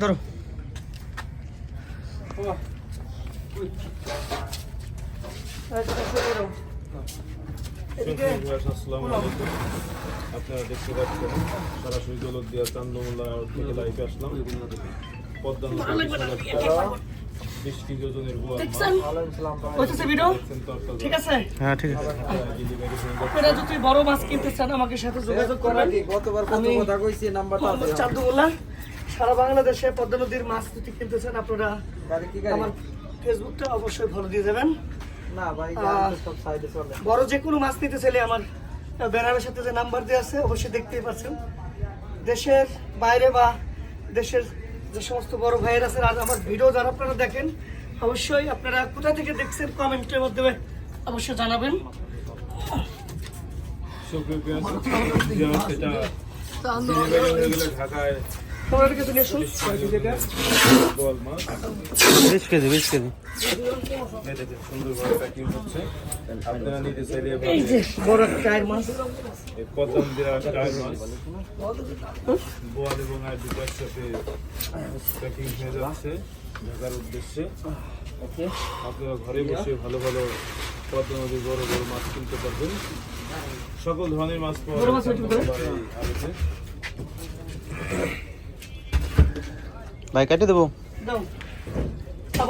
ধরো। আপনারা দেখতে পাচ্ছেন সরাসরি দৌলত দিয়া চান্দমোল্লা থেকে লাইভে আসলাম। পদ্মা। ঠিক আছে? হ্যাঁ ঠিক আছে। ডেলিভারি যাচ্ছে। আপনারা যদি বড় মাছ কিনতে চান আমাকে সাথে যোগাযোগ করবেন। গতবার কত কথা কইছি নাম্বারটা চান্দুল্লাহ সারা বাংলাদেশে পদ্মা নদীর মাছ যদি কিনতে চান আপনারা আমার ফেসবুকটা অবশ্যই ফলো দিয়ে যাবেন। না ভাই আহ, গাড়ি তো সব সাইডে চলে। বড় যে কোনো মাছ নিতে চাইলে আমার ব্যানারের সাথে যে নাম্বার দেওয়া আছে অবশ্যই দেখতেই পাচ্ছেন। দেশের বাইরে বা দেশের যে সমস্ত বড় ভাইয়ের আছে আর আমার ভিডিও যারা আপনারা দেখেন অবশ্যই আপনারা কোথা থেকে দেখছেন কমেন্টের মাধ্যমে অবশ্যই জানাবেন। ঢাকায় বিশ কেজি বিশ কেজি। ঢাকার উদ্দেশ্যে আপনারা ঘরে বসে ভালো ভালো পদ্মা নদীর বড় বড় মাছ কিনতে পারবেন। সকল ধরনের মাছ পাওয়া ভাই কাটি দেবো দাও